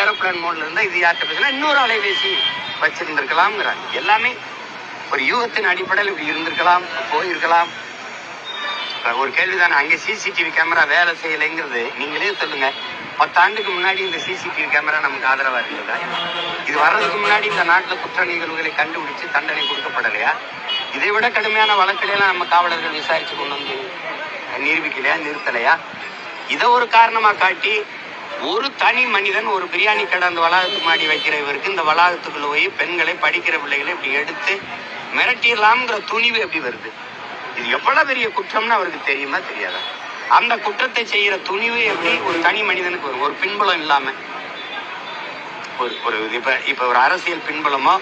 Aeroplane மோட்ல இருந்தா இது யார்கிட்ட பேசினா இன்னொரு அலைபேசி வச்சிருந்திருக்கலாம்ங்கிறாங்க. எல்லாமே ஒரு யூகத்தின் அடிப்படையில் இப்படி இருந்திருக்கலாம் போயிருக்கலாம். ஒரு கேள்விதானே அங்க சிசிடிவி கேமரா வேலை செய்யலைங்கிறது நீங்களே சொல்லுங்க. பத்தாண்டுக்கு முன்னாடி இந்த சிசிடிவி கேமரா நமக்கு ஆதரவா இருந்ததா? இது வர்றதுக்கு முன்னாடி இந்த நாட்டுல குற்ற நிகழ்வுகளை கண்டுபிடிச்சு தண்டனை கொடுக்கப்படலையா? இதை விட கடுமையான வழக்கிலாம் நம்ம காவலர்கள் விசாரிச்சு கொண்டு வந்து நிரூபிக்கலையா நிறுத்தலையா? இதை ஒரு காரணமா காட்டி ஒரு தனி மனிதன் ஒரு பிரியாணி கடை அந்த வளாகத்துக்கு மாடி வைக்கிற இவருக்கு இந்த வளாகத்துக்குள்ள போய் பெண்களை படிக்கிற பிள்ளைகளை இப்படி எடுத்து மிரட்டிடலாம்ங்கிற துணிவு எப்படி வருது? இது எவ்வளவு பெரிய குற்றம்னு அவருக்கு தெரியுமா தெரியாதா? அந்த குற்றத்தை செய்யற துணிவு எப்படி ஒரு தனி மனிதனுக்கு வரும்? ஒரு பின்புலம் இல்லாம. ஒரு ஒரு இப்ப இப்ப ஒரு அரசியல் பின்புலமோ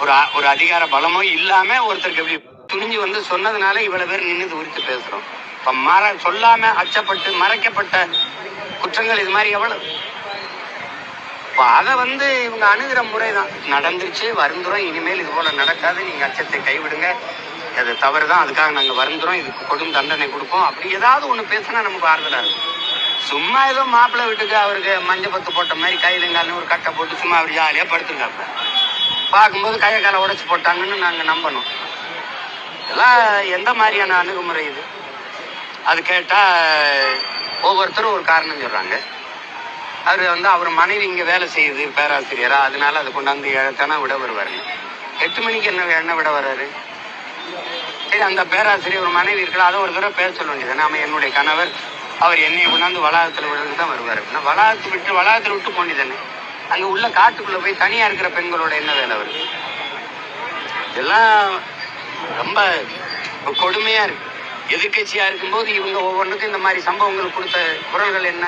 ஒரு ஒரு அதிகார பலமோ இல்லாம ஒருத்தருக்கு எப்படி துணிஞ்சு வந்து சொன்னதுனால இவ்வளவு பேர் நின்று உரித்து பேசுறோம். இப்ப மற சொல்லாம அச்சப்பட்டு மறைக்கப்பட்ட குற்றங்கள் இது மாதிரி எவ்வளவு? இப்ப அதை வந்து இவங்க அணுகிற முறை தான் நடந்துருச்சு வருந்துறோம். இனிமேல் இது போல நடக்காது. நீங்க அச்சத்தை கைவிடுங்க. அது தவறு தான் அதுக்காக நாங்க வருந்துறோம். இதுக்கு கொடும் தண்டனை கொடுப்போம். அப்படி ஏதாவது ஒண்ணு பேசினா நமக்கு ஆறுதலா இருக்கும். சும்மா ஏதோ மாப்பிள்ளை வீட்டுக்கு அவருக்கு மஞ்சள் பத்து போட்ட மாதிரி கையில ஒரு கட்டை போட்டு சும்மா அவர் ஜாலியா படுத்துருக்காங்க பார்க்கும்போது கையை காலை உடைச்சு போட்டாங்கன்னு நாங்க நம்பணும். இதெல்லாம் எந்த மாதிரியான அணுகுமுறை இது? அது கேட்டா ஒவ்வொருத்தரும் ஒரு காரணம் சொல்கிறாங்க அவர் வந்து அவர் மனைவி இங்கே வேலை செய்யுது பேராசிரியரா. அதனால அதை கொண்டாந்து ஏழத்தானா விட வருவாரு. எட்டு மணிக்கு என்ன என்ன விட வர்றாரு? சரி அந்த பேராசிரியர் ஒரு மனைவி இருக்கலாம் அதை ஒரு தடவை பேச சொல்ல வேண்டியது நாம என்னுடைய கணவர் அவர் என்னையை கொண்டாந்து வளாகத்தில் விடுறது தான் வருவார். அப்படின்னா வளாகத்தை விட்டு வளாகத்தில் விட்டு போண்டிதானே அங்கே உள்ள காட்டுக்குள்ளே போய் தனியாக இருக்கிற பெண்களோட என்ன வேலை வருது இதெல்லாம் ரொம்ப கொடுமையாக இருக்கு. எதிர்க்கட்சியா இருக்கும்போது இவங்க ஒவ்வொன்றுக்கும் இந்த மாதிரி சம்பவங்கள் கொடுத்த குரல்கள் என்ன?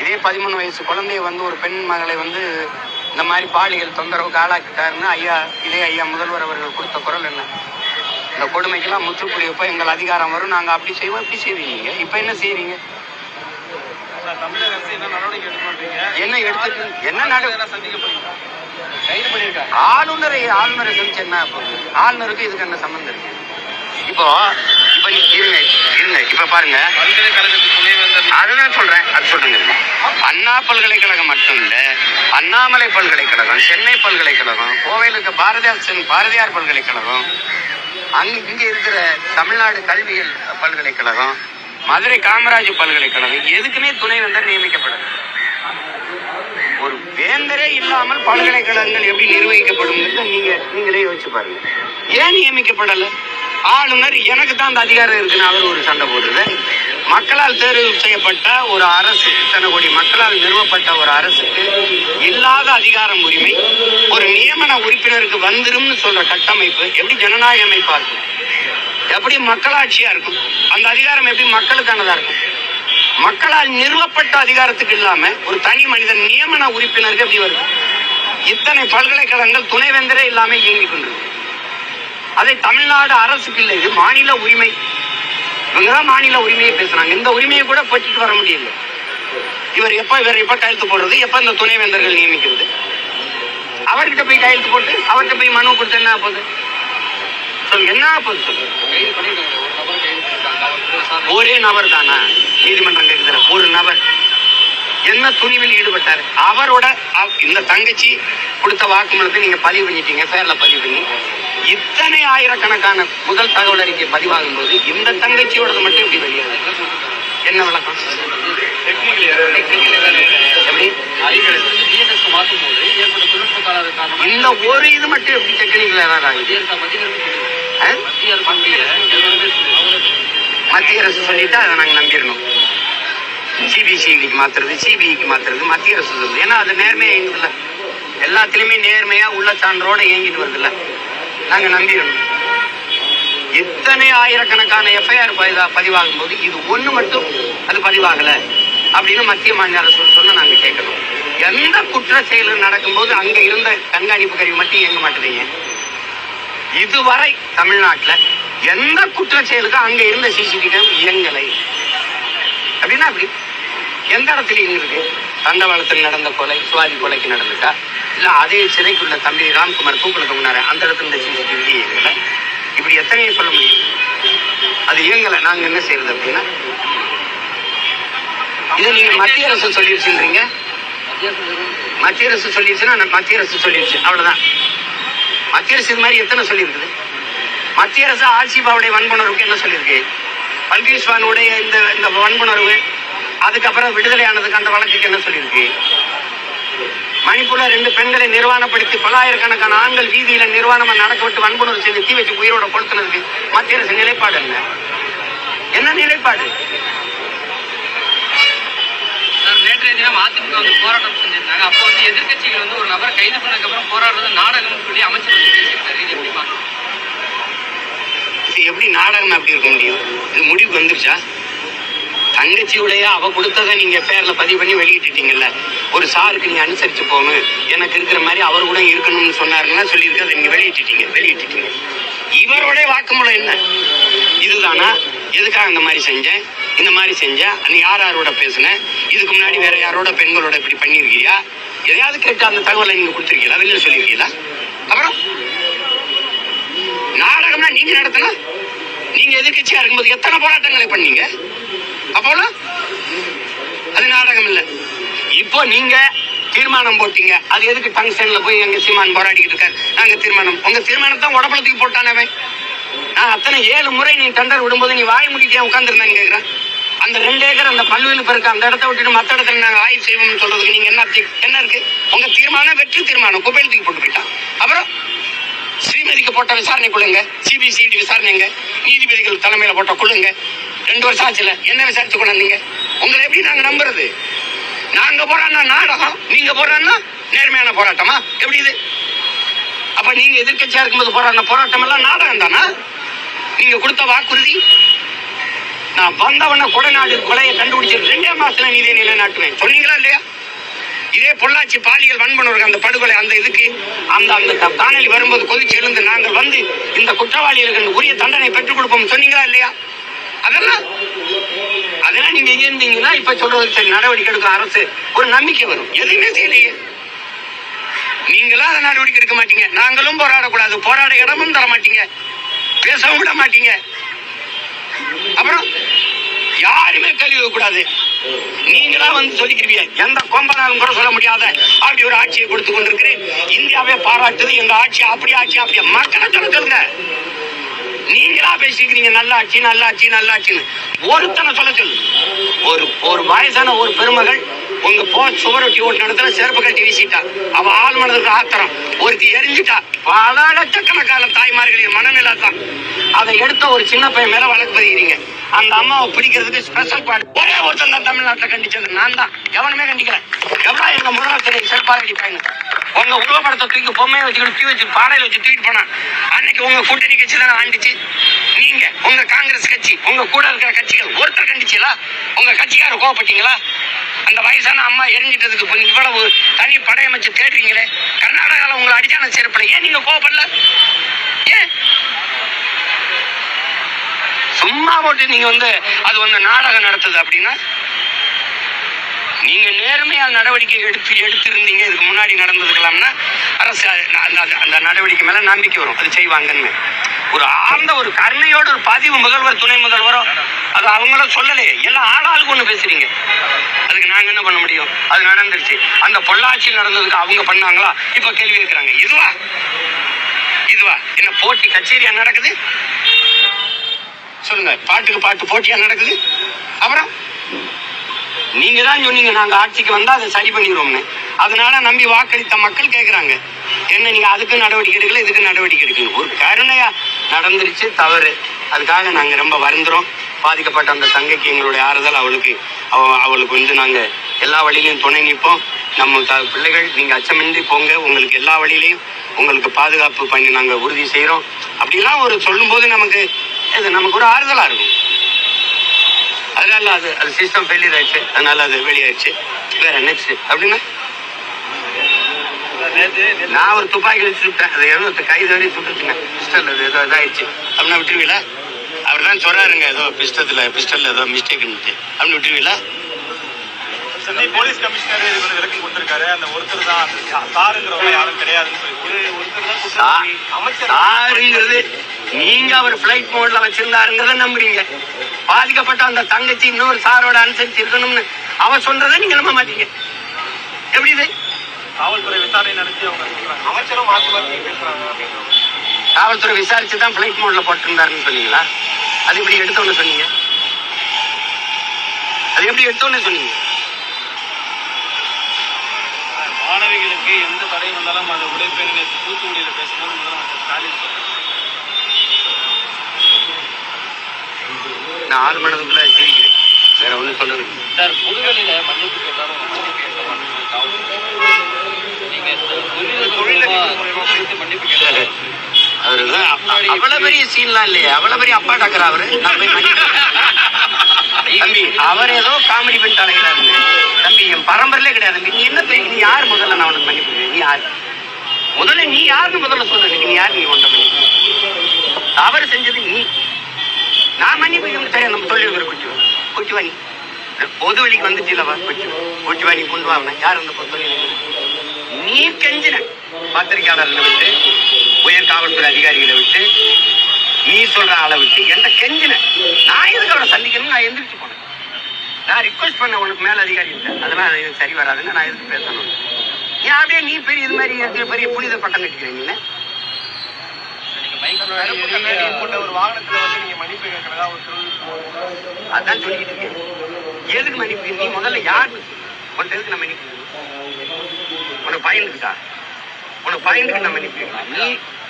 இதே பதிமூணு வயசு குழந்தைய வந்து ஒரு பெண் மகளை வந்து இந்த மாதிரி பாலியல் தொந்தரவுக்கு ஆளாக்கிட்டாருன்னு ஐயா இதே ஐயா முதல்வர் அவர்கள் கொடுத்த குரல் என்ன? இந்த கொடுமைக்கெல்லாம் முற்றுப்புள்ளி வைப்ப எங்கள் அதிகாரம் வரும் நாங்கள் அப்படி செய்வோம் இப்படி செய்வீங்க. இப்போ என்ன செய்வீங்க என்ன என்ன எடுத்து என்ன ஆளுநரை ஆளுநரை சந்திச்சு என்ன ஆளுநருக்கு இதுக்கு என்ன சம்மந்தம் இருக்கு? இப்போ இப்ப இருங்க இருங்க. இப்ப பாருங்க. அதுதான் சொல்றேன். அது சொல்லுங்க அண்ணா பல்கலைக்கழகம் மட்டும் இல்ல அண்ணாமலை பல்கலைக்கழகம் சென்னை பல்கலைக்கழகம் கோவையில் இருக்க பாரதியார் பாரதியார் பல்கலைக்கழகம் அங்க இங்க இருக்கிற தமிழ்நாடு கல்வியல் பல்கலைக்கழகம் மதுரை காமராஜ் பல்கலைக்கழகம் எதுக்குமே துணைவேந்தர் நியமிக்கப்படல. ஒரு வேந்தரே இல்லாமல் பல்கலைக்கழகங்கள் எப்படி நிர்வகிக்கப்படும் நீங்க நீங்களே யோசிச்சு பாருங்க. ஏன் நியமிக்கப்படலை? ஆளுநர் எனக்கு தான் அந்த அதிகாரம் இருக்குன்னு அவர் ஒரு சண்டை போடுறது. மக்களால் தேர்வு செய்யப்பட்ட ஒரு அரசு இத்தனை கோடி மக்களால் நிறுவப்பட்ட ஒரு அரசுக்கு இல்லாத அதிகாரம் உரிமை ஒரு நியமன உறுப்பினருக்கு வந்துரும்னு சொல்ற கட்டமைப்பு எப்படி ஜனநாயக அமைப்பா இருக்கும்? எப்படி மக்களாட்சியா இருக்கும்? அந்த அதிகாரம் எப்படி மக்களுக்கானதா இருக்கும்? மக்களால் நிறுவப்பட்ட அதிகாரத்துக்கு இல்லாம ஒரு தனி மனிதன் நியமன உறுப்பினருக்கு எப்படி வருது? இத்தனை பல்கலைக்கழகங்கள் துணைவேந்தரே இல்லாம இயங்கிக் கொண்டிருக்கு. அதை தமிழ்நாடு அரசுக்கு இல்லை. இது மாநில உரிமை. இவங்கதான் மாநில உரிமையை பேசுறாங்க. இந்த உரிமையை கூட பெற்றுட்டு வர முடியல. இவர் எப்ப இவர் எப்ப கையெழுத்து போடுறது? எப்ப இந்த துணைவேந்தர்கள் நியமிக்கிறது? அவர்கிட்ட போய் கையெழுத்து போட்டு அவர்கிட்ட போய் மனு கொடுத்து என்ன போகுது சொல்லுங்க என்ன போகுது சொல்லுங்க ஒரே நபர் தானா? நீதிமன்றம் கேட்கிற ஒரு நபர். என்ன துணிவில் ஈடுபட்டார்? அவரோட இந்த தங்கச்சி கொடுத்த வாக்குமூலத்தை நீங்க பதிவு பண்ணிட்டீங்க. பேர்ல பதிவு பண்ணி. இத்தனை ஆயிரக்கணக்கான முதல் தகவல் அறிக்கை பதிவாகும் போது இந்த தங்கச்சியோடது மட்டும் இப்படி வெளியாது என்ன விளக்கம் மாற்றும் போது இந்த ஒரு இது மட்டும் எப்படி டெக்னிக்கல் எரர் ஆகுது? மத்திய அரசு சொல்லிட்டு அதை நாங்கள் நம்பிடணும். சிபிசிஐடிக்கு மாத்துறது சிபிஐக்கு மாத்துறது மத்திய அரசு சொல்லுது. ஏன்னா அது நேர்மையா இயங்குதுல்ல. எல்லாத்துலயுமே நேர்மையா உள்ள சான்றோட இயங்கிட்டு வருதுல்ல. நாங்க நம்பிடணும் எத்தனை ஆயிரக்கணக்கான எஃப்ஐஆர் பதிவாகும் போது இது ஒண்ணு மட்டும் அது பதிவாகல அப்படின்னு மத்திய மாநில அரசு சொன்ன நாங்க கேட்கணும். எந்த குற்ற செயல்கள் நடக்கும்போது அங்க இருந்த கண்காணிப்பு கருவி மட்டும் இயங்க மாட்டேங்க இதுவரை தமிழ்நாட்டுல எந்த குற்ற செயலுக்கும் அங்க இருந்த சிசிடிவி இயங்கலை. அப்படின்னா அப்படி. எந்த இடத்துல இருக்கு தண்டவாளத்தில் நடந்த கொலை சுவாதி கொலைக்கு நடந்துட்டா? இல்லை அதே சிறைக்குள்ள தம்பி ராம்குமார் தூக்குல தொங்கினாரு அந்த இடத்துல இந்த சிசிடிவி இல்லை இப்படி எத்தனையை சொல்ல முடியும். அது இயங்கலை நாங்கள் என்ன செய்யறது அப்படின்னா? இதை நீங்கள் மத்திய அரசு சொல்லிடுச்சுன்றீங்க மத்திய அரசு சொல்லிடுச்சுன்னா மத்திய அரசு சொல்லிடுச்சு அவ்வளோதான் மத்திய அரசு இது மாதிரி எத்தனை சொல்லியிருக்குது? மத்திய அரசு ஆசிபாவுடைய வன்புணர்வுக்கு என்ன சொல்லியிருக்கு? பல்கீஸ்வானுடைய இந்த இந்த வன்புணர்வு அதுக்கப்புறம் விடுதலை ஆனதுக்கு அந்த வழக்குக்கு என்ன சொல்லியிருக்கு? மணிப்பூர்ல ரெண்டு பெண்களை நிர்வாணப்படுத்தி பல்லாயிரக்கணக்கான ஆண்கள் வீதியில நிர்வாணமா நடக்க விட்டு வன்புணர்வு செய்து தீ வச்சு உயிரோட கொளுத்துனதுக்கு மத்திய அரசு நிலைப்பாடு என்ன? என்ன நிலைப்பாடு? சார் நேற்றைய தினம் அதிமுக வந்து போராட்டம் செஞ்சிருந்தாங்க. அப்போ வந்து எதிர்க்கட்சிகள் வந்து ஒரு நபரை கைது பண்ணதுக்கு அப்புறம் போராடுறது நாடகம்னு சொல்லி அமைச்சர் வந்து பேசியிருக்காரு. இது எப்படி எப்படி நாடகம் அப்படி இருக்க முடியும்? இது முடிவுக்கு வந்துருச்சா? தங்கச்சியுடைய அவ கொடுத்ததை நீங்க பேர்ல பதிவு பண்ணி வெளியிட்டுட்டீங்கல்ல. ஒரு சாருக்கு நீங்க அனுசரிச்சு போகணும் எனக்கு இருக்கிற மாதிரி அவர் கூட இருக்கணும்னு சொன்னாருன்னா சொல்லியிருக்க அதை நீங்க வெளியிட்டுட்டீங்க வெளியிட்டுட்டீங்க. இவருடைய வாக்குமூலம் என்ன? இதுதானா? எதுக்காக இந்த மாதிரி செஞ்சேன் இந்த மாதிரி செஞ்சேன் நீ யார் யாரோட பேசுனேன் இதுக்கு முன்னாடி வேற யாரோட பெண்களோட இப்படி பண்ணியிருக்கியா எதையாவது கேட்டு அந்த தகவலை நீங்க கொடுத்துருக்கீங்களா? வெளியில சொல்லியிருக்கீங்களா? அப்புறம்? நாடகம்னா நீங்க நடத்தணும். நீங்க எதிர்கட்சியா இருக்கும்போது எத்தனை போராட்டங்களை பண்ணீங்க? அப்போலாம் அது நாடகம் இல்லை இப்போ நீங்க தீர்மானம் போட்டீங்க. அது எதுக்கு டங்ஸ்டன்ல போய் எங்க சீமான் போராடிக்கிட்டு இருக்காரு? நாங்க தீர்மானம். உங்க தீர்மானத்தை உடம்புல தூக்கி போட்டானவன் நான் அத்தனை ஏழு முறை நீ டெண்டர் விடும்போது நீ வாய் முடிக்கிட்டே உட்காந்துருந்தான்னு கேக்குறேன். அந்த ரெண்டு ஏக்கர் அந்த பல்வேலு பெருக்கு அந்த இடத்த விட்டுட்டு மற்ற இடத்துல நாங்கள் ஆய்வு செய்வோம்னு சொல்றதுக்கு நீங்க என்ன என்ன இருக்கு? உங்க தீர்மானம் வெற்றி தீர்மானம். குப்பையில் தூக்கி போட்டு போயிட்டான். அப்புறம் ஸ்ரீமதிக்கு போட்ட விசாரணை கொடுங்க சிபிசிஐடி விசாரணைங்க. நீதிபதிகள் தலைமையில போட்ட கொள்ளுங்க. ரெண்டு வருஷம் ஆச்சுல. என்ன விசாரிச்சு கொண்டாந்தீங்க? உங்களை எப்படி நாங்க நம்புறது? நாங்க போறான்னா நாடகம் நீங்க போறான்னா நேர்மையான போராட்டமா? எப்படி இது? அப்ப நீங்க எதிர்க்கட்சியா இருக்கும்போது போராடின போராட்டம் எல்லாம் நாடகம் தானா? நீங்க கொடுத்த வாக்குறுதி? நான் வந்தவன கொடைநாடு கொலையை கண்டுபிடிச்சு ரெண்டே மாசத்துல நீதியை நிலைநாட்டுவேன். சொன்னீங்களா இல்லையா? இதே பொள்ளாச்சி பாலியல் வன்பனருக்கு அந்த படுகொலை அந்த இதுக்கு அந்த அந்த க- வரும்போது கொதிச்சு எழுந்து நாங்கள் வந்து இந்த குற்றவாளிகளுக்கு உரிய தண்டனை பெற்றுக் கொடுப்போம். சொன்னீங்களா இல்லையா? அதெல்லாம் அதெல்லாம் நீங்க இருந்தீங்கன்னா இப்ப சொல்றது சரி நடவடிக்கை எடுக்கும் அரசு. ஒரு நம்பிக்கை வரும். எதுவுமே செய்யலையே. நீங்களும் அதை நடவடிக்கை எடுக்க மாட்டீங்க. நாங்களும் போராடக்கூடாது. போராட இடமும் தர மாட்டீங்க. பேசவும் விட மாட்டீங்க. அப்புறம் யாருமே கழுவிக்க கூடாது நீங்களா வந்து சொல்லிக்கிறீங்க எந்த கொம்பனாலும் கூட சொல்ல முடியாத அப்படி ஒரு ஆட்சியை கொடுத்து கொண்டிருக்கிறேன். இந்தியாவே பாராட்டுது. எங்க ஆட்சி அப்படி ஆட்சி அப்படி. மக்களை சொல்ல சொல்லுங்க நீங்களா பேசிக்கிறீங்க நல்லாச்சு நல்லாச்சு நல்லாச்சுன்னு. ஒருத்தனை சொல்ல சொல்லு. ஒரு ஒரு வயசான ஒரு பெருமகள் உங்க போ சுவரொட்டி ஓட்டு நடத்துல செருப்பு கட்டி வீசிட்டா. அவ ஆள் மனதுக்கு ஆத்திரம். ஒருத்தி எரிஞ்சிட்டா. பல லட்சக்கணக்கான தாய்மார்களின் மனநிலை தான் அதை எடுத்த ஒரு சின்ன பையன் மேல வழக்கு பதிக்கிறீங்க. அந்த அம்மாவை பிடிக்கிறதுக்கு ஸ்பெஷல் பாடு ஒரே ஒருத்தன் தான் தமிழ்நாட்டில் கண்டிச்சது. நான் தான். எவனுமே கண்டிக்கிறேன் எவ்வளோ எங்க முதலமைச்சர் சிறப்பாக அடிப்பாங்க உங்க உருவப்படத்தை தூக்கி பொம்மையை வச்சுக்கிட்டு தூக்கி வச்சு பாடையில வச்சு தூக்கிட்டு போனா அன்னைக்கு உங்க கூட்டணி கட்சி தானே ஆண்டுச்சு? நீங்க உங்க காங்கிரஸ் கட்சி உங்க கூட இருக்கிற கட்சிகள் ஒருத்தர் கண்டிச்சீங்களா? உங்க கட்சிக்காரர் கோவப்பட்டீங்களா? அந்த வயசான அம்மா எரிஞ்சிட்டதுக்கு இப்ப இவ்வளவு தனி படையமைச்சு தேடுறீங்களே கர்நாடகால உங்களை அடிச்சான செருப்புல. ஏன் நீங்க கோவப்படல? ஏன்? சும்மா போட்டு நீங்க வந்து அது வந்து நாடகம் நடத்துது அப்படின்னா நீங்க நேர்மையா நடவடிக்கை எடுத்து எடுத்திருந்தீங்க இதுக்கு முன்னாடி நடந்ததுக்கலாம்னா அரசு அந்த அந்த- நடவடிக்கை மேல நம்பிக்கை வரும். அது செய்வாங்கன்னு. ஒரு ஆழ்ந்த ஒரு கருணையோட ஒரு பதிவு முதல்வர் துணை முதல்வரோ அது அவங்களும் சொல்லலையே. எல்லாம் ஆளாளுக்கு ஒண்ணு பேசுறீங்க. அதுக்கு நாங்க என்ன பண்ண முடியும்? அது நடந்துருச்சு. அந்த பொள்ளாச்சியில் நடந்ததுக்கு அவங்க பண்ணாங்களா? இப்ப கேள்வி கேட்கிறாங்க. இதுவா? இதுவா? என்ன போட்டி கச்சேரியா நடக்குது? சொல்லுங்க. பாட்டுக்கு பாட்டு போட்டியா நடக்குது? அப்புறம்? நீங்க தான் சொன்னீங்க நாங்க ஆட்சிக்கு வந்தா அதை சரி பண்ணிடுவோம்னு. அதனால நம்பி வாக்களித்த மக்கள் கேக்குறாங்க. என்ன நீங்க அதுக்கு நடவடிக்கை எடுக்கல இதுக்கு நடவடிக்கை எடுக்கணும் ஒரு கருணையா நடந்துருச்சு தவறு. அதுக்காக நாங்க ரொம்ப வருந்துறோம். பாதிக்கப்பட்ட அந்த தங்கைக்கு எங்களுடைய ஆறுதல். அவளுக்கு அவ அவளுக்கு வந்து நாங்க எல்லா வழியிலையும் துணை நிற்போம். நம்ம த- பிள்ளைகள் நீங்க அச்சமின்றி போங்க. உங்களுக்கு எல்லா வழியிலையும் உங்களுக்கு பாதுகாப்பு பண்ணி நாங்க உறுதி செய்யறோம் அப்படிலாம் ஒரு சொல்லும்போது நமக்கு இது நமக்கு ஒரு ஆறுதலா இருக்கும். அதனால அது அது சிஸ்டம் ஃபெயிலியர் ஆயிடுச்சு. அதனால அது வெளியாயிடுச்சு. வேற நெக்ஸ்ட் அப்படின்னா? நான் ஒரு துப்பாக்கி வச்சு சுட்டேன். அது ஏதோ கைது வரையும் சுட்டுச்சுங்க. பிஸ்டல் அது ஏதோ இதாயிடுச்சு. அப்படின்னா விட்டுருவீங்களா? அவர் தான் சொல்றாருங்க ஏதோ பிஸ்டத்துல பிஸ்டல்ல ஏதோ மிஸ்டேக் அப்படின்னு விட்டுருவீங்களா? சென்னை போலீஸ் கமிஷனர் வந்து விளக்கம் கொடுத்திருக்காரு. அந்த ஒருத்தர் தான் சாருங்கிறவங்க யாரும் கிடையாதுன்னு சொல்லி ஒரு ஒருத்தர் தான் குற்றவாளி. அமைச்சர். சாருங்கிறது நீங்க அவர் பிளைட் மோட்ல வச்சிருந்தாருங்கிறத நம்புறீங்க. பாதிக்கப்பட்ட அந்த தங்கச்சி இன்னொரு சாரோட அனுசரிச்சு இருக்கணும்னு அவ சொல்றதை நீங்க நம்ப மாட்டீங்க. எப்படி இது? காவல்துறை விசாரணை நடத்தி அவங்க சொல்றாங்க. அமைச்சரும் பேசுறாங்க அப்படிங்கிறாங்க காவல்துறை விசாரிச்சு தான் ஃபிளைட் மோட்ல போட்டிருந்தாருன்னு சொன்னீங்களா? அது எப்படி எடுத்தோன்னு சொன்னீங்க? அது எப்படி எடுத்தோன்னு சொன்னீங்க? மாணவிகளுக்கு எந்த தடை வந்தாலும் அதை உடைப்பேன் நேற்று தூத்துக்குடியில பேசும்போது முதலமைச்சர் ஸ்டாலின் நான் ஆறு மணதுக்குள்ள சிரிக்கிறேன். வேற சொல்றது இல்லை. சார் புதுவெளியில மன்னிப்பு கேட்டாலும் மன்னிப்பு கேட்க அவ்வளவு பெரிய சீன்லாம் இல்லையே. அவ்வளவு பெரிய அப்பா டாக்டர் அவரு. தம்பி அவர் ஏதோ காமெடி பண்ணிட்டு அழைக்கிறாரு தம்பி என் பரம்பரையிலே கிடையாது. தம்பி. நீ என்ன பெரிய நீ யார் முதல்ல நான் உனக்கு மன்னிப்பு? நீ யார்? முதல்ல நீ யாருன்னு முதல்ல சொல்லு. நீ யார்? நீ ஒன்ற மன்னிப்பு அவர் செஞ்சது நீ. சொல்லி இருக்கிற குச்சி குச்சிவா நீ பொது வழிக்கு வந்துச்சு இல்லவா குச்சி. குச்சிவா நீ கொண்டு வா அவனை. யார் அந்த பொது நீ கெஞ்சின. பத்திரிகையாளர்களை விட்டு உயர் காவல்துறை அதிகாரிகளை விட்டு நீ சொல்ற ஆளை விட்டு எந்த கெஞ்சின. நான் எதுக்கு அவனை சந்திக்கணும் நான் எந்திரிச்சு போனேன். நான் ரிக்வஸ்ட் பண்ண உனக்கு மேல அதிகாரி இல்லை. அதெல்லாம் அது எனக்கு சரி வராதுன்னு நான் எதுக்கு பேசணும்? நீ அப்படியே நீ பெரிய இது மாதிரி பெரிய புனித பட்டம் கண்ணாடி போட்ட ஒரு வாகனத்துல வந்து நீங்க மன்னிப்பு கேட்கறதா ஒரு அதான் சொல்லிக்கிட்டு இருக்கேன். எதுக்கு மன்னிப்பு நீ முதல்ல யாரு உன்ட்ட எதுக்கு நான் மன்னிப்பு உனக்கு பயந்துக்கிட்டா உனக்கு பயந்துக்கு நான் மன்னிப்பு நீ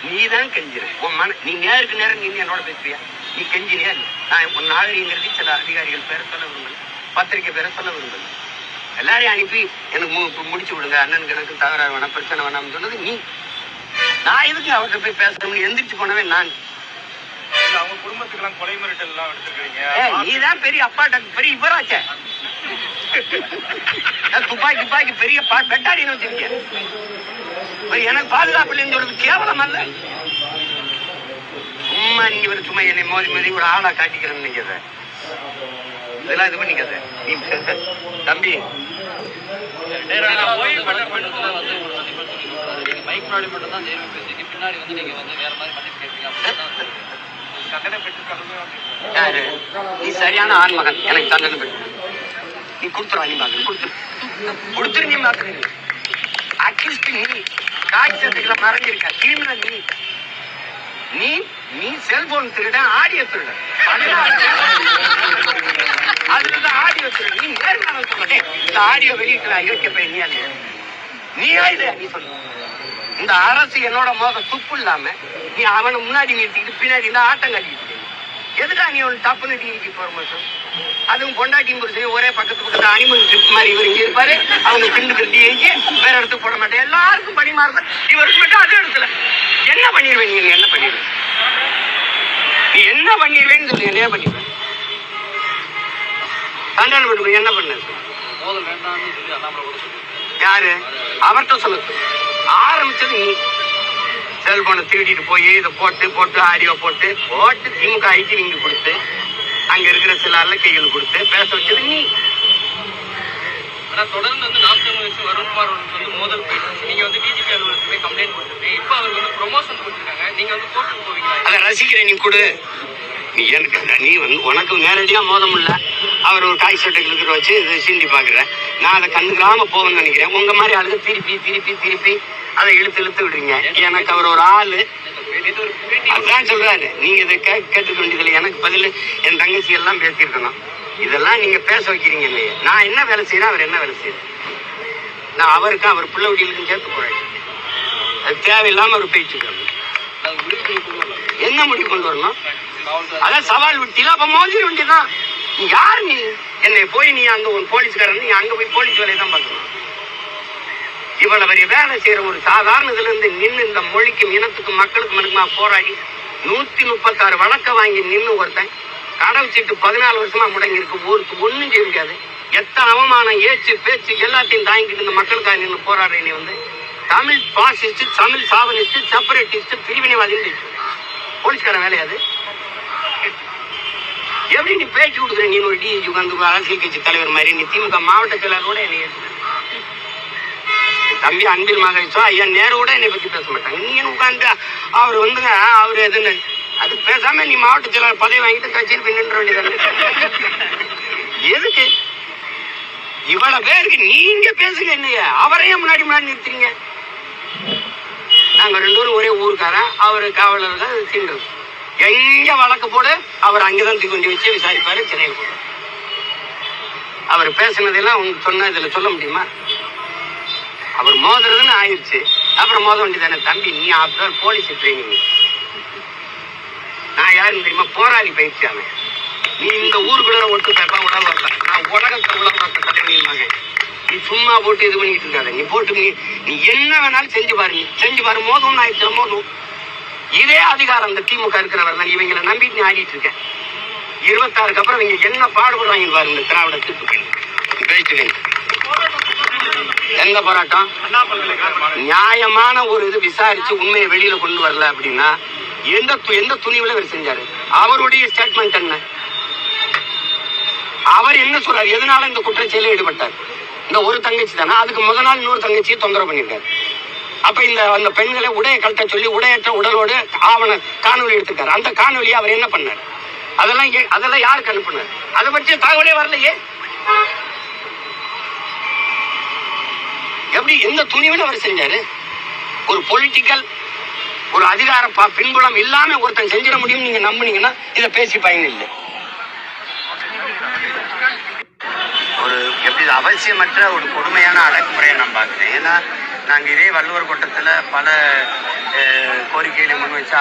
நீ தான் கெஞ்சிரு உன் மன நீ நேருக்கு நேரம் நீ என்னோட பேசுறியா? நீ கெஞ்சினியா நான் உன் நாகரிகங்கிறது சில அதிகாரிகள் பேர சொல்ல விரும்பல. பத்திரிக்கை பேர சொல்ல விரும்பல. எல்லாரையும் அனுப்பி எனக்கு முடிச்சு விடுங்க. அண்ணனுக்கு எனக்கு தகராறு வேணாம் பிரச்சனை வேணாம்னு சொன்னது நீ. நான் எதுக்கு அவர்கிட்ட போய் பேசணும்னு எந்திரிச்சு போனவே நான். இல்ல, அவங்க குடும்பத்துக்கு எல்லாம் கொலை மிரட்டல் எல்லாம் எடுத்துருக்கீங்க ஏய், நீதான் பெரிய அப்பா பெரிய இவராச்சே. துப்பாக்கி துப்பாக்கி பெரிய பா- பெட்டாரின்னு வச்சிருக்கேன் எனக்கு பாதுகாப்பு இல்லைன்னு சொல்றது கேவலம் அல்ல. சும்மா நீங்க ஒரு சும்மா என்னை மோதி மோதி ஒரு ஆளா காட்டிக்கிறேன்னு நினைக்கிறத இதெல்லாம் இது பண்ணிக்காத. நீ தம்பி. ஓய்வு பெற்ற பெண்ணுக்குள்ள வந்து ஒரு சந்திப்பு சொல்லி கொடுக்குறாரு நீங்க மைக் முன்னாடி மட்டும் தான் பின்னாடி வந்து நீங்க வந்து வேற மாதிரி மன்னிப்பு கேட்பீங்க யாரு? நீ சரியான ஆண் மகன். எனக்கு தண்டனை பெற்று நீ கொடுத்துரு நீ மகன். கொடுத்துரு கொடுத்துரு நீ பாக்குறீங்க அட்லீஸ்ட் நீ காய்ச்சத்துக்குள்ள மறைஞ்சிருக்க கிரிமினல் நீ. நீ நீ செல்போன் திருட ஆடியோ திருட. அதுல இருந்து ஆடியோ திருட. நீ நேர்மையான சொல்ல இந்த ஆடியோ வெளியிட்டு இயற்கை பையன் நீ அல்ல நீயா இல்லையா நீ சொல்லு. இந்த அரசு என்னோட மோத துப்பு இல்லாம நீ அவனை முன்னாடி நிறுத்திக்கிட்டு பின்னாடி இந்த ஆட்டம் காட்டிட்டு. எதுக்கா நீ அவன் தப்புன்னு டிவிக்கு போற மட்டும் அதுவும் பொண்டாட்டியும் புருஷனையும் ஒரே பக்கத்து பக்கத்து அனிமல் ட்ரிப் மாதிரி இவர் இங்க இருப்பாரு. அவங்க திண்டுக்கல் டிஐக்கு வேற இடத்துக்கு போட மாட்டேன். எல்லாருக்கும் பணி மாறுது. இவருக்கு மட்டும் அதே இடத்துல என்ன பண்ணிடுவேன் நீ? என்ன பண்ணிடுவேன் நீ என்ன பண்ணிடுவேன்னு சொல்லி. என்ன பண்ணிடுவேன் தண்டனை பண்ணுவேன் என்ன பண்ண? யாரு? அவர்கிட்ட சொல்ல. ஆரம்பிச்சது நீ செல்போனை திருடிட்டு போய் இதை போட்டு போட்டு ஆடியோ போட்டு போட்டு திமுக ஐடி நீங்க கொடுத்து அங்க இருக்கிற சில அல்லக்கைகள் கொடுத்து பேச வச்சது நீ ஆனா தொடர்ந்து வந்து நாம் தமிழ் வருண்குமார் அவர்களுக்கு வந்து மோதல் போயிட்டு நீங்க வந்து டிஜிபி அலுவலகத்துக்கு போய் கம்ப்ளைண்ட் கொடுத்துருக்கீங்க இப்போ அவருக்கு வந்து ப்ரொமோஷன் கொடுத்துருக்காங்க. நீங்க வந்து கோர்ட்டுக்கு போவீங்களா? அதை ரசிக்கிறேன் நீ கொடு. நீ எனக்கு இல்ல, நீ வந்து உனக்கு நேரடியா மோத முடியல அவர் ஒரு காய் சட்டை இருக்கிற வச்சு இது சீண்டி பாக்குற நான் அதை கண்டுக்காம போவேன்னு நினைக்கிறேன். உங்க மாதிரி ஆளுங்க திருப்பி திருப்பி திருப்பி அதை இழுத்து இழுத்து விடுறீங்க. எனக்கு அவர் ஒரு ஆளு. அதான் சொல்றாரு. நீங்க இதை கே கேட்டுக்க வேண்டியதில்லை. எனக்கு பதில் என் தங்கச்சி எல்லாம் பேசியிருக்கணும். இதெல்லாம் நீங்க பேச வைக்கிறீங்க இல்லையே. நான் என்ன வேலை செய்யறேன் அவர் என்ன வேலை செய்யறேன் நான் அவருக்கும் அவர் பிள்ளை வீடுகளுக்கும் சேர்த்து போறேன். அது தேவையில்லாம அவர் பேச்சு கொண்டு என்ன முடிவு கொண்டு வரணும்? அதான் சவால் விட்டில அப்ப மோதிர வேண்டியதான் யார் நீ? என்னை போய் நீ அங்க ஒரு போலீஸ்காரன் நீ அங்க போய் போலீஸ் வேலையை தான் பார்க்கணும். இவ்வளவு பெரிய வேலை செய்யற ஒரு சாதாரண இதுல இருந்து நின்று இந்த மொழிக்கும் இனத்துக்கும் மக்களுக்கும் மனுக்குமா போராடி நூத்தி முப்பத்தாறு வழக்க வாங்கி நின்று ஒருத்தன் கடவு சீட்டு பதினாலு வருஷமா முடங்கி இருக்கு ஊருக்கு ஒண்ணும் செய்ய முடியாது. எத்தனை அவமானம் ஏச்சு பேச்சு எல்லாத்தையும் தாங்கிட்டு இந்த மக்களுக்காக நின்று போராடுற நீ வந்து Tamil fascist Tamil chauvinist separatist பிரிவினைவாதின்னு பேசு. போலீஸ்காரன் வேலையாது எப்படி நீ பேச்சு கொடுக்குற? நீ ஒரு டிஜி உட்காந்து அரசியல் கட்சி தலைவர் மாதிரி. நீ திமுக மாவட்ட செயலாளரோட என்னை தம்பி அன்பில் மகேஷோ ஐயா நேரு கூட என்னை பத்தி பேச மாட்டாங்க. நீ உட்காந்து அவர் வந்துங்க அவர் எதுன்னு. அது பேசாம நீ மாவட்ட செயலாளர் பதவி வாங்கிட்டு கட்சியில் போய் நின்ற வேண்டியதானே எதுக்கு? இவ்வளவு பேருக்கு நீங்க பேசுங்க என்னைய. அவரையே முன்னாடி முன்னாடி நிறுத்துறீங்க. நாங்க ரெண்டு பேரும் ஒரே ஊருக்காரன். அவரு காவலர் தான் தீண்டுறது எங்க வழக்கு போடு அவர் அங்கதான் தூக்கி கொண்டு வச்சு விசாரிப்பாரு சிறையில் போடு அவர் பேசினதெல்லாம் உங்களுக்கு சொன்ன இதுல சொல்ல முடியுமா? அவர் மோதுறதுன்னு ஆயிடுச்சு அப்புறம் மோத வேண்டியதானே? தம்பி நீ ஆஃப்டர் போலீஸ் ட்ரைனிங் நான் யாருன்னு தெரியுமா? போராளி பயிற்சி அவன் நீ இந்த ஊருக்குள்ள ஒட்டு தப்பா உடல் வரல. நான் உலகத்தை உலக வரத்த மகன் நீ சும்மா போட்டு இது பண்ணிட்டு இருக்காத. நீ போட்டு நீ நீ என்ன வேணாலும் செஞ்சு பாரு. நீ செஞ்சு பாரு. மோதும் ஆயிடுச்சு மோதும். இதே அதிகாரம் இந்த திமுக இருக்கிறவர் தான். இவங்களை நம்பிட்டு நீ ஆடிட்டு இருக்க. இருபத்தாறுக்கு அப்புறம் இவங்க என்ன பாடுபடுறாங்க பாருங்க திராவிட திருப்பு பேச்சுவேன் எங்க போராட்டம் நியாயமான ஒரு இது விசாரிச்சு உண்மையை வெளியில கொண்டு வரல அப்படின்னா எந்த எந்த துணிவுல இவர் செஞ்சாரு? அவருடைய ஸ்டேட்மெண்ட் என்ன? அவர் என்ன சொல்றாரு? எதனால இந்த குற்றச்செயலில் ஈடுபட்டார்? இந்த ஒரு தங்கச்சி தானே? அதுக்கு முத நாள் இன்னொரு தங்கச்சியை தொந்தரவு பண்ணிருக்காரு அப்ப இந்த அந்த பெண்களை உடைய கழட்ட சொல்லி உடையற்ற உடலோடு ஆவண காணொலி எடுத்துக்காரு அந்த காணொலியை அவர் என்ன பண்ணார்? அதெல்லாம் அதெல்லாம் யாருக்கு அனுப்புனார்? அதை பற்றி தகவலே வரலையே. எப்படி எந்த துணிவுன்னு அவர் செஞ்சாரு. ஒரு பொலிட்டிக்கல் ஒரு அதிகார பின்புலம் இல்லாம ஒருத்தன் செஞ்சிட முடியும் நீங்க நம்புனீங்கன்னா இதை பேசி பயன் இல்லை. ஒரு எப்படி அவசியமற்ற ஒரு கொடுமையான அடக்குமுறையை நான் பார்க்குறேன். ஏன்னா நாங்க இதே வள்ளுவர் கூட்டத்தில் பல அஹ், கோரிக்கைகளை முன்வச்சு